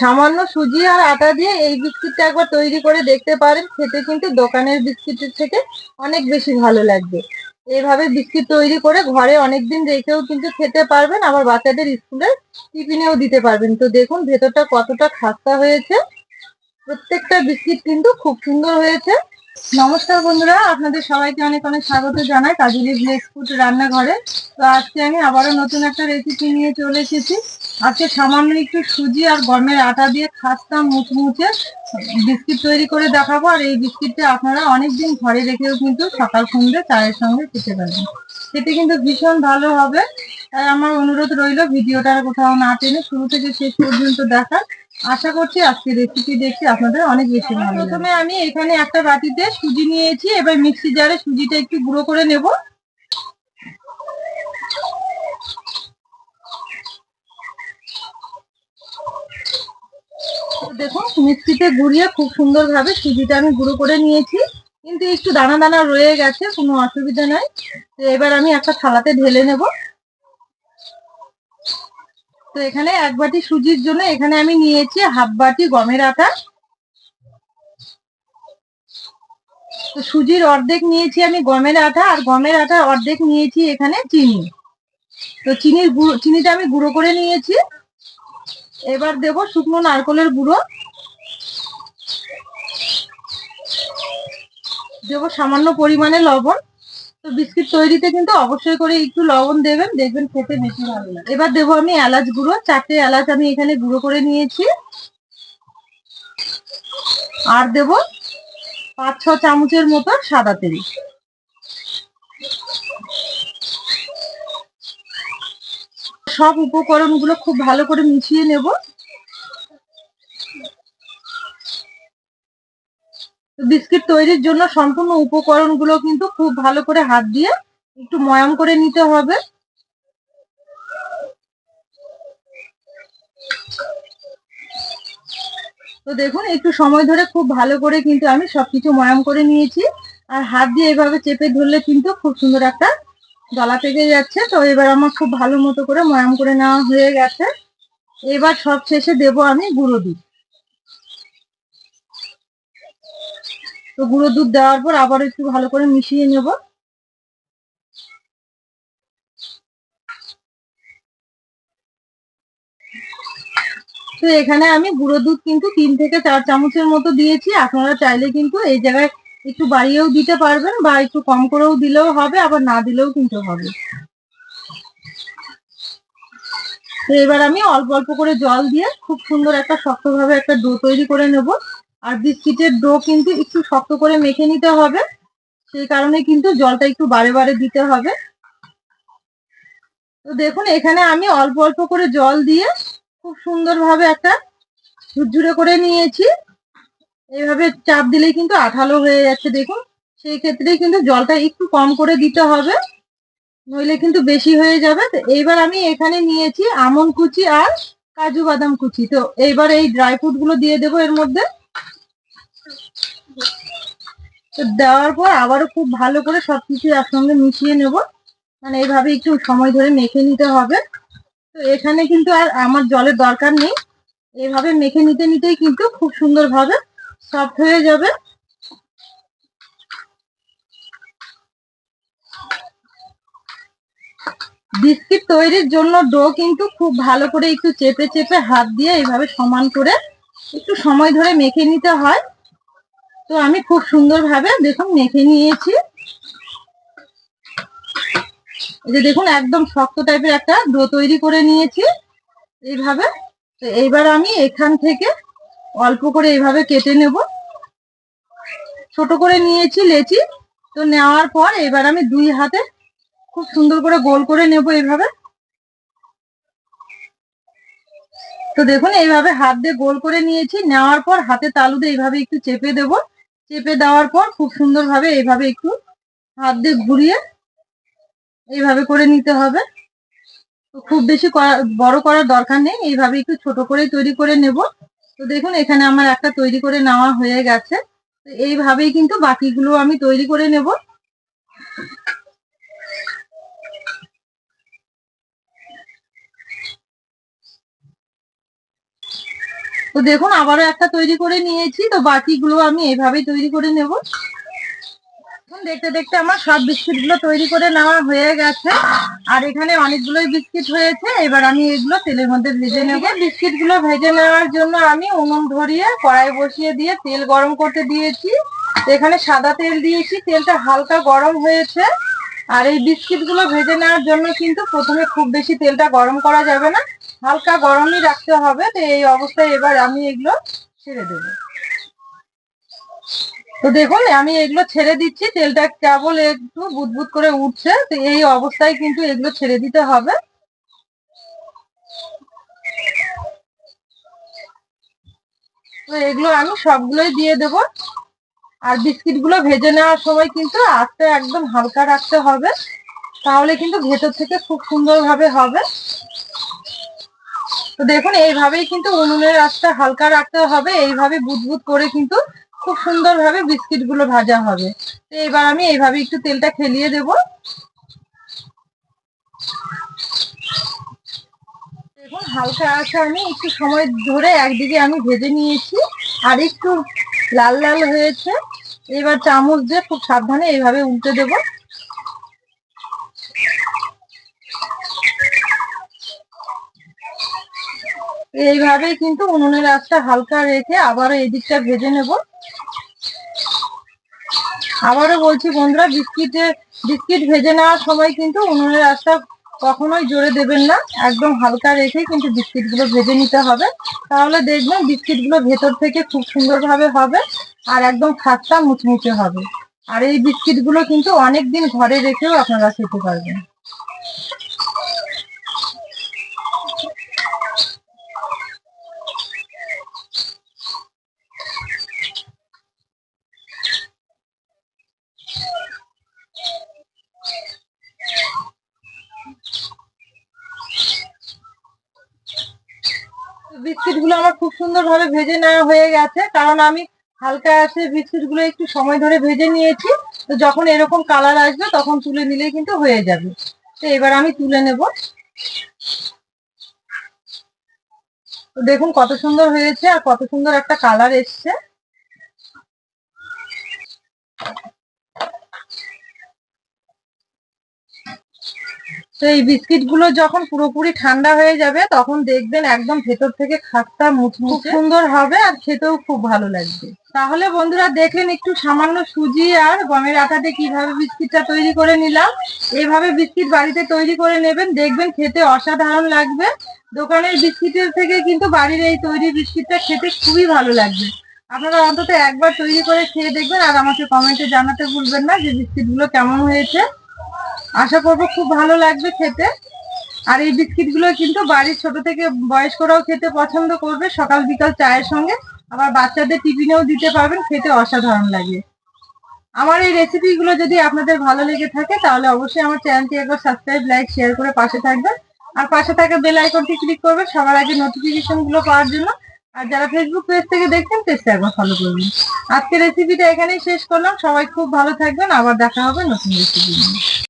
সামান্য সুজি আর আটা দিয়ে এই বিস্কিটটা একবার তৈরি করে দেখতে পারেন। খেতে কিন্তু দোকানের বিস্কিটের থেকে অনেক বেশি ভালো লাগবে। এইভাবে বিস্কিট তৈরি করে ঘরে অনেকদিন রেখেও কিন্তু খেতে পারবেন। আবার বাচ্চাদের স্কুলে টিফিনেও দিতে পারবেন। তো দেখুন, ভেতরটা কতটা খাস্তা হয়েছে। প্রত্যেকটা বিস্কিট কিন্তু খুব সুন্দর হয়েছে। নমস্কার বন্ধুরা, আপনাদের সবাইকে অনেক অনেক স্বাগত জানাই কাজুলি ভিলেজ ফুড রান্নাঘরে। তো আজকে আমি আবারও নতুন একটা রেসিপি নিয়ে চলে এসেছি। আজকে সামান্য একটু সুজি আর গমের আটা দিয়ে খাস্তা মুচমুচে বিস্কিট তৈরি করে দেখাবো। আর এই বিস্কিটটা আপনারা অনেকদিন ঘরে রেখেও কিন্তু সকাল সন্ধ্যে চায়ের সঙ্গে খেতে পারবেন। খেতে কিন্তু ভীষণ ভালো হবে। তাই আমার অনুরোধ রইল ভিডিওটা কোথাও না টেনে শুরু থেকে শেষ পর্যন্ত দেখার। আশা করছি আজকে রেসিপি দেখে আপনাদের অনেক বেশি ভালো। প্রথমে আমি এখানে একটা বাটিতে সুজি নিয়েছি, এবার মিক্সি জারে সুজিটা একটু গুঁড়ো করে নেব। দেখুন, মিক্সিতে গুঁড়িয়ে খুব সুন্দরভাবে সুজিটা আমি গুঁড়ো করে নিয়েছি। কিন্তু একটু দানা দানা রয়ে গেছে, কোনো অসুবিধা নাই। তো এবার আমি একটা থালাতে ঢেলে নেব। তো এখানে এক বাটি সুজির জন্য এখানে আমি নিয়েছি হাফ বাটি গমের আটা। তো সুজির অর্ধেক নিয়েছি আমি গমের আটা আর গমের আটা অর্ধেক নিয়েছি এখানে চিনি। তো চিনির গুঁড়ো চিনিটা আমি গুঁড়ো করে নিয়েছি। এবার দেব শুকনো নারকলের গুঁড়ো। দেবো সামান্য পরিমাণে লবণ। তো বিস্কিট তৈরিতে কিন্তু অবশ্যই করে একটু লবণ দেবেন, দেখবেন খেতে বেশি ভালো লাগে। এবার দেবো আমি এলাচ গুঁড়ো, চারটে এলাচ আমি এখানে গুঁড়ো করে নিয়েছি। আর দেব পাঁচ ছ চামচের মতো সাদা তেল। সব উপকরণগুলো খুব ভালো করে মিশিয়ে নেব। বিস্কিট তৈরির জন্য সম্পূর্ণ উপকরণগুলো কিন্তু খুব ভালো করে হাত দিয়ে একটু ময়াম করে নিতে হবে। তো দেখুন, একটু সময় ধরে খুব ভালো করে কিন্তু আমি সবকিছু ময়াম করে নিয়েছি। আর হাত দিয়ে এভাবে চেপে ধরলে কিন্তু খুব সুন্দর একটা দলা পেকে যাচ্ছে। তো এবার আমার খুব ভালো মতো করে ময়াম করে নেওয়া হয়ে গেছে। এবার সব শেষে দেবো আমি গুঁড়ো দুধ। তো গুঁড়ো দুধ দেওয়ার পর আবার একটু ভালো করে মিশিয়ে নেব। তো এখানে আমি গুঁড়ো দুধ কিন্তু তিন থেকে চার চামচের মতো দিয়েছি। আপনারা চাইলে কিন্তু এই জায়গায় একটু বাড়িয়েও দিতে পারবেন বা একটু কম করেও দিলেও হবে, আবার না দিলেও কিন্তু হবে। তো এবার আমি অল্প অল্প করে জল দিয়ে খুব সুন্দর একটা শক্তভাবে একটা ডো তৈরি করে নেব। আর বিস্কিটের ডো কিন্তু একটু শক্ত করে মেখে নিতে হবে, সেই কারণে কিন্তু জলটা একটু বারে বারে দিতে হবে। তো দেখুন, এখানে আমি অল্প অল্প করে জল দিয়ে খুব সুন্দরভাবে একটা ঝুরঝুরে করে নিয়েছি। এইভাবে চাপ দিলেই কিন্তু আঠালো হয়ে যাচ্ছে, দেখুন। সেই ক্ষেত্রে কিন্তু জলটা একটু কম করে দিতে হবে, নইলে কিন্তু বেশি হয়ে যাবে। তো এইবার আমি এখানে নিয়েছি আমন কুচি আর কাজু বাদাম কুচি। তো এইবার এই ড্রাই ফ্রুটগুলো দিয়ে দেবো এর মধ্যে। তো দেওয়ার পর আবারও খুব ভালো করে সবকিছু একসঙ্গে মিশিয়ে নেব। মানে এইভাবে একটু সময় ধরে মেখে নিতে হবে। তো এখানে কিন্তু আর আমার জলের দরকার নেই। এইভাবে মেখে নিতে নিতেই কিন্তু খুব সুন্দরভাবে সফট হয়ে যাবে। বিস্কিট তৈরির জন্য ডো কিন্তু খুব ভালো করে একটু চেপে চেপে হাত দিয়ে এইভাবে সমান করে একটু সময় ধরে মেখে নিতে হয়। তো আমি খুব সুন্দরভাবে দেখুন মেখে নিয়েছি। এই যে দেখুন, একদম শক্ত টাইপের একটা ডো তৈরি করে নিয়েছি এইভাবে। তো এইবার আমি এখান থেকে অল্প করে এইভাবে কেটে নেব। ছোট করে নিয়েছি লেচি। তো নেওয়ার পর এবার আমি দুই হাতে খুব সুন্দর করে গোল করে নেব এইভাবে। তো দেখুন, এইভাবে হাত দিয়ে গোল করে নিয়েছি। নেওয়ার পর হাতে তালু দিয়ে এইভাবে একটু চেপে দেব। চেপে দেওয়ার পর খুব সুন্দরভাবে এইভাবে একটু হাত দিয়ে ঘুরিয়ে এইভাবে করে নিতে হবে। তো খুব বেশি বড় করার দরকার নেই, এইভাবে একটু ছোট করে তৈরি করে নেব। তো দেখুন, এখানে আমার একটা তৈরি করে নেওয়া হয়ে গেছে। তো এইভাবেই কিন্তু বাকিগুলো আমি তৈরি করে নেব। তো দেখুন, আবারও একটা তৈরি করে নিয়েছি, তো বাকিগুলো আমি এইভাবেই তৈরি করে নেব। দেখতে দেখতে আমার সব বিস্কিটগুলো তৈরি করে নেওয়া হয়ে গেছে। আর এখানে অনেকগুলোই বিস্কিট হয়েছে, এবার আমি এগুলো তেলের মধ্যে ভেজে নেব। বিস্কিটগুলো ভেজে নেওয়ার জন্য আমি উনুন ধরিয়ে কড়াই বসিয়ে দিয়ে তেল গরম করতে দিয়েছি। এখানে সাদা তেল দিয়েছি, তেলটা হালকা গরম হয়েছে। আর এই বিস্কিটগুলো ভেজে নেওয়ার জন্য কিন্তু প্রথমে খুব বেশি তেলটা গরম করা যাবে না। হালকা গরমই রাখতে হবে, তো এই অবস্থায় এবার আমি এগুলো ছেড়ে দেব। তো দেখুন, আমি এগুলো ছেড়ে দিচ্ছি, তেলটা কেবল একটু বুদবুদ করে উঠছে, তো এই অবস্থায় কিন্তু এগুলো ছেড়ে দিতে হবে। তো এগুলো আমি সবগুলোই দিয়ে দেব। আর বিস্কিটগুলো ভেজে নেওয়ার সময় কিন্তু আস্তে একদম হালকা রাখতে হবে, তাহলে কিন্তু ভেতর থেকে খুব সুন্দরভাবে হবে। তো দেখুন, এইভাবেই কিন্তু উনুনের আঁচটা হালকা রাখতে হবে। এইভাবে বুদবুদ করে কিন্তু খুব সুন্দরভাবে বিস্কিটগুলো ভাজা হবে। তো এবার আমি এইভাবে একটু তেলটা খেলিয়ে দেব। দেখুন, হালকা আছে, আমি একটু সময় ধরে একদিকে আমি ভেজে নিয়েছি, আর একটু লাল লাল হয়েছে। এবার চামচ দিয়ে খুব সাবধানে এইভাবে উল্টে দেবো। এইভাবে কিন্তু উনুনের আঁচটা হালকা রেখে আবারও এদিকটা ভেজে নেব। আবারও বলছি বন্ধুরা, বিস্কিটে, বিস্কিট ভেজে নেওয়ার সময় কিন্তু উনুনের আঁচটা কখনোই জোরে দেবেন না। একদম হালকা রেখে কিন্তু বিস্কিটগুলো ভেজে নিতে হবে। তাহলে দেখবেন বিস্কিটগুলো ভেতর থেকে খুব সুন্দরভাবে হবে আর একদম খাস্তা মুচমুচে হবে। আর এই বিস্কিটগুলো কিন্তু অনেক দিন ঘরে রেখেও আপনারা খেতে পারবেন। বিস্কিটগুলো আমার খুব সুন্দর ভাবে ভেজে নেওয়া হয়ে গেছে। কারণ আমি হালকা আছে বিস্কিটগুলো একটু সময় ধরে ভেজে নিয়েছি। তো যখন এরকম কালার আসবে তখন তুলে নিলে কিন্তু হয়ে যাবে। তো এবার আমি তুলে নেব। দেখুন কত সুন্দর হয়েছে আর কত সুন্দর একটা কালার এসছে। তো এই বিস্কিটগুলো যখন পুরোপুরি ঠান্ডা হয়ে যাবে তখন দেখবেন একদম ভেতর থেকে খাস্তা মুচমুচে সুন্দর হবে আর খেতেও খুব ভালো লাগবে। তাহলে বন্ধুরা দেখলেন একটু সামান্য সুজি আর গমের আটাতে কীভাবে বিস্কিটটা তৈরি করে নিলাম। এভাবে বিস্কিট বাড়িতে তৈরি করে নেবেন দেখবেন খেতে অসাধারণ লাগবে। দোকানের বিস্কিটের থেকে কিন্তু বাড়ির এই তৈরি বিস্কিটটা খেতে খুবই ভালো লাগবে। আপনারা অন্তত একবার তৈরি করে খেয়ে দেখবেন আর আমাকে কমেন্টে জানাতে ভুলবেন না যে বিস্কিটগুলো কেমন হয়েছে। আশা করব খুব ভালো লাগবে খেতে। আর এই বিস্কিটগুলো কিন্তু বাড়ির ছোট থেকে বয়স্করাও খেতে পছন্দ করবে। সকাল, বিকাল চায়ের সঙ্গে। আবার বাচ্চাদের টিফিনেও দিতে পারবেন, খেতে অসাধারণ লাগে। আমার এই রেসিপি গুলো যদি আপনাদের ভালো লেগে থাকে, তাহলে অবশ্যই আমার চ্যানেলটি একবার সাবস্ক্রাইব, লাইক, শেয়ার করে পাশে থাকবেন। আর পাশে থাকা বেল আইকনটি ক্লিক করবেন সবার আগে নোটিফিকেশনগুলো পাওয়ার জন্য। আর যারা ফেসবুক পেজ থেকে দেখছেন পেজটা একবার ফলো করবেন। আজকে রেসিপিটা এখানেই শেষ করলাম। সবাই খুব ভালো থাকবেন। আবার দেখা হবে নতুন রেসিপি নিয়ে।